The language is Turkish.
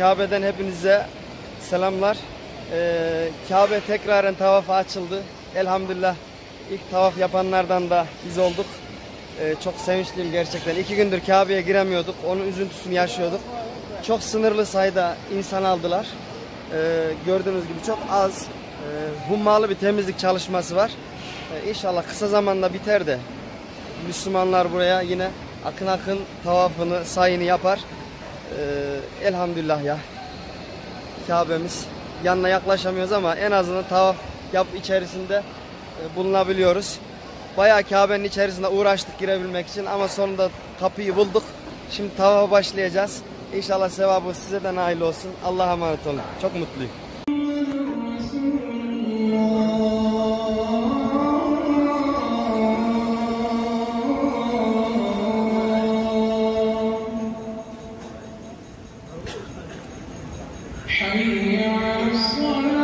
Kabe'den hepinize selamlar. Ee, Kabe tekraren tavafa açıldı. Elhamdülillah ilk tavaf yapanlardan da biz olduk. Ee, çok sevinçliyim gerçekten. İki gündür Kabe'ye giremiyorduk. Onun üzüntüsünü yaşıyorduk. Çok sınırlı sayıda insan aldılar. Ee, gördüğünüz gibi çok az e, hummalı bir temizlik çalışması var. Ee, inşallah kısa zamanda biter de Müslümanlar buraya yine akın akın tavafını, sayını yapar. Ee, elhamdülillah ya. Kabe'miz yanına yaklaşamıyoruz ama en azından tavaf yap içerisinde e, bulunabiliyoruz. Bayağı Kabe'nin içerisinde uğraştık girebilmek için ama sonunda kapıyı bulduk. Şimdi tavafa başlayacağız. İnşallah sevabı size de nail olsun. Allah'a emanet olun. Çok mutluyum. Hallelujah.